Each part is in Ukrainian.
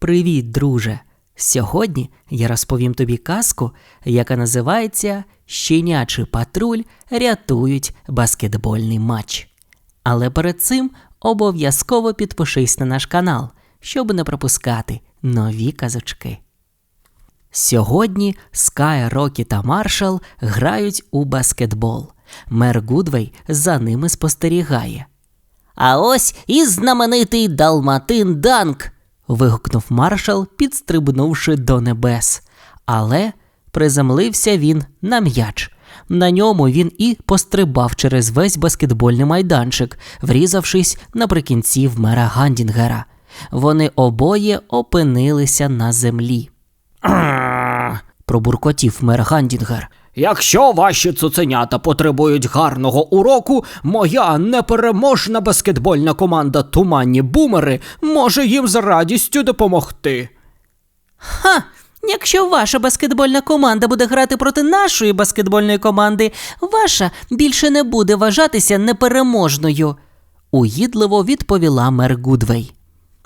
Привіт, друже! Сьогодні я розповім тобі казку, яка називається Щенячий патруль рятують баскетбольний матч. Але перед цим обов'язково підпишись на наш канал, щоб не пропускати нові казочки. Сьогодні Скай, Рокі та Маршал грають у баскетбол. Мер Гудвей за ними спостерігає. А ось і знаменитий Далматин Данк. Вигукнув маршал, підстрибнувши до небес. Але приземлився він на м'яч. На ньому він і пострибав через весь баскетбольний майданчик, врізавшись наприкінці в мера Гандінгера. Вони обоє опинилися на землі. Пробуркотів мер Гандінгер. Якщо ваші цуценята потребують гарного уроку, моя непереможна баскетбольна команда Туманні Бумери може їм з радістю допомогти. Ха! Якщо ваша баскетбольна команда буде грати проти нашої баскетбольної команди, ваша більше не буде вважатися непереможною, уїдливо відповіла мер Гудвей.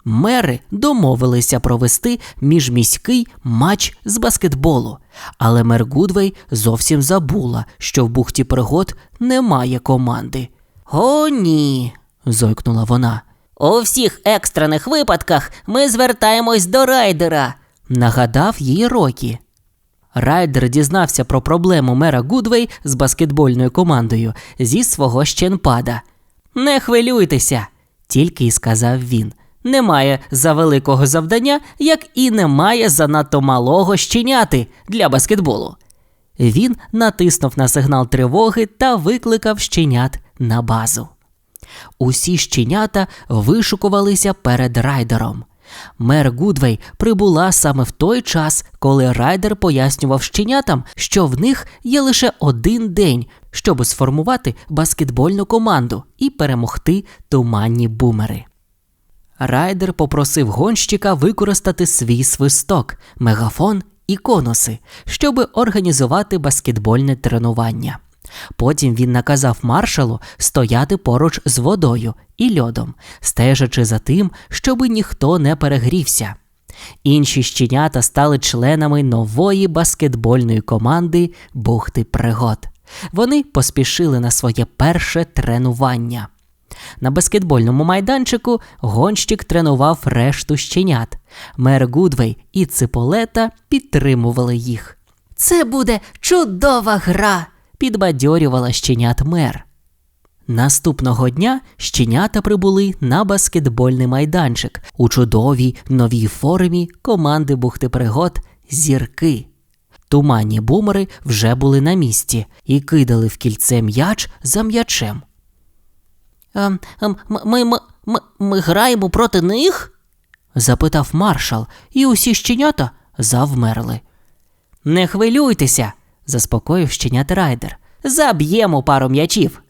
Мери домовилися провести міжміський матч з баскетболу, але мер Гудвей зовсім забула, що в бухті пригод немає команди. О, ні. зойкнула вона. У всіх екстрених випадках ми звертаємось до райдера. Нагадав їй Рокі. Райдер дізнався про проблему мера Гудвей з баскетбольною командою зі свого щенпада. Не хвилюйтеся, тільки й сказав він. Немає за великого завдання, як і немає занадто малого щеняти для баскетболу. Він натиснув на сигнал тривоги та викликав щенят на базу. Усі щенята вишукувалися перед райдером. Мер Гудвей прибула саме в той час, коли райдер пояснював щенятам, що в них є лише один день, щоб сформувати баскетбольну команду і перемогти туманні бумери. Райдер попросив гонщика використати свій свисток, мегафон і конуси, щоб організувати баскетбольне тренування. Потім він наказав маршалу стояти поруч з водою і льодом, стежачи за тим, щоби ніхто не перегрівся. Інші щенята стали членами нової баскетбольної команди Бухти Пригод. Вони поспішили на своє перше тренування. На баскетбольному майданчику гонщик тренував решту щенят. Мер Гудвей і Циполета підтримували їх. Це буде чудова гра. Підбадьорювала щенят мер. Наступного дня щенята прибули на баскетбольний майданчик у чудовій новій формі команди бухти пригод Зірки. Туманні бумери вже були на місці і кидали в кільце м'яч за м'ячем. Ем, ем, ми, ми, ми, граємо проти них? запитав маршал, і усі щенята завмерли. Не хвилюйтеся, заспокоїв щенят райдер. Заб'ємо пару м'ячів.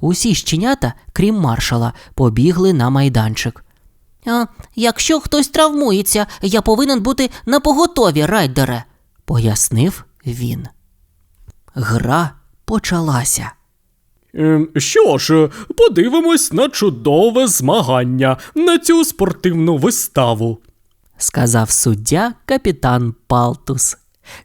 Усі щенята, крім маршала, побігли на майданчик. А, якщо хтось травмується, я повинен бути на поготові, райдере. пояснив він. Гра почалася. Ем, що ж, подивимось на чудове змагання, на цю спортивну виставу. сказав суддя капітан Палтус.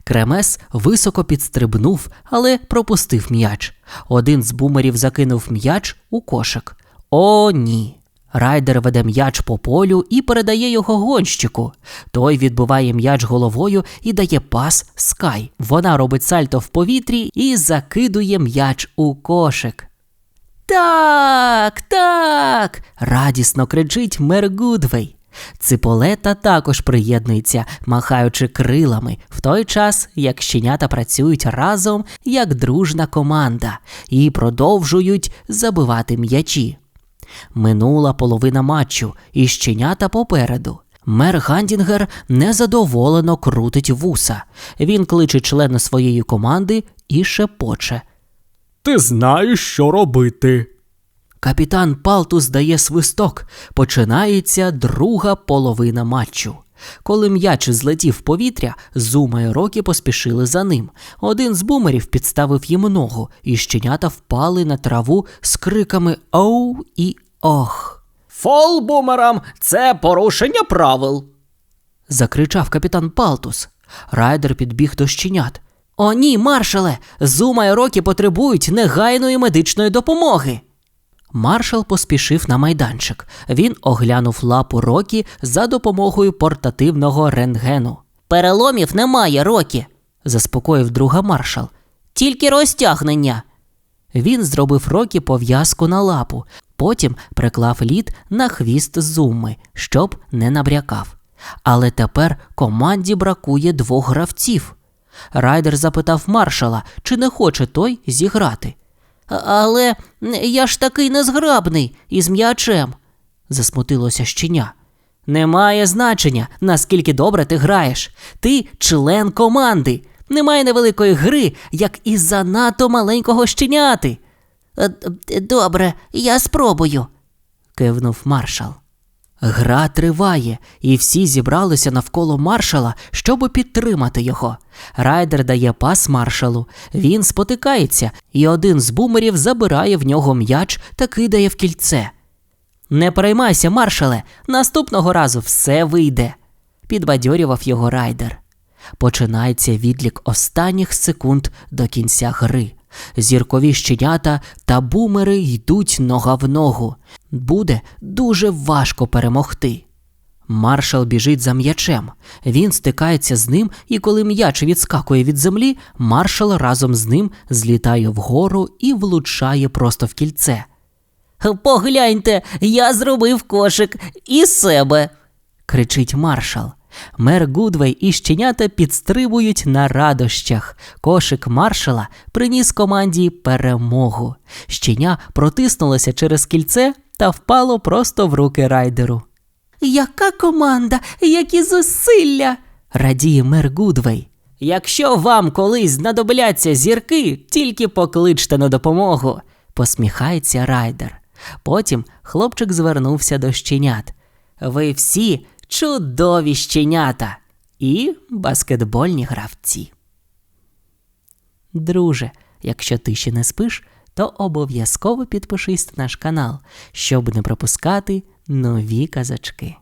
Кремес високо підстрибнув, але пропустив м'яч. Один з бумерів закинув м'яч у кошик. О, ні. Райдер веде м'яч по полю і передає його гонщику. Той відбиває м'яч головою і дає пас Скай. Вона робить сальто в повітрі і закидує м'яч у кошик. Так, так. радісно кричить мер Гудвей. Циполета також приєднується, махаючи крилами, в той час як щенята працюють разом як дружна команда і продовжують забивати м'ячі. Минула половина матчу, і щенята попереду. Мер Гандінгер незадоволено крутить вуса. Він кличе члена своєї команди і шепоче. Ти знаєш, що робити. Капітан Палтус дає свисток. Починається друга половина матчу. Коли м'яч злетів в повітря, Зума і Рокі поспішили за ним. Один з бумерів підставив їм ногу, і щенята впали на траву з криками Оу і Ох. Фол бумерам це порушення правил. закричав капітан Палтус. Райдер підбіг до щенят. О, ні, маршале! Зума і Рокі потребують негайної медичної допомоги. Маршал поспішив на майданчик. Він оглянув лапу Рокі за допомогою портативного рентгену. Переломів немає, Рокі. Заспокоїв друга маршал. Тільки розтягнення. Він зробив Рокі пов'язку на лапу, потім приклав лід на хвіст зуми, щоб не набрякав. Але тепер команді бракує двох гравців. Райдер запитав маршала, чи не хоче той зіграти. Але я ж такий незграбний із м'ячем. Засмутилося щеня. Немає значення, наскільки добре ти граєш. Ти член команди. Немає невеликої гри, як і занадто маленького щеняти, Е, Добре, я спробую. кивнув маршал. Гра триває, і всі зібралися навколо маршала, щоб підтримати його. Райдер дає пас маршалу. Він спотикається, і один з бумерів забирає в нього м'яч та кидає в кільце. Не переймайся, маршале, наступного разу все вийде, підбадьорював його райдер. Починається відлік останніх секунд до кінця гри. Зіркові щенята та бумери йдуть нога в ногу. Буде дуже важко перемогти. Маршал біжить за м'ячем. Він стикається з ним, і коли м'яч відскакує від землі, маршал разом з ним злітає вгору і влучає просто в кільце. Погляньте, я зробив кошик із себе. кричить маршал. Мер Гудвей і щенята підстрибують на радощах. Кошик маршала приніс команді перемогу. Щеня протиснулося через кільце та впало просто в руки райдеру. Яка команда, які зусилля. Радіє мер Гудвей. Якщо вам колись знадобляться зірки, тільки покличте на допомогу, посміхається райдер. Потім хлопчик звернувся до щенят. Ви всі чудові щенята і баскетбольні гравці. Друже, якщо ти ще не спиш, то обов'язково підпишись на наш канал, щоб не пропускати нові казачки.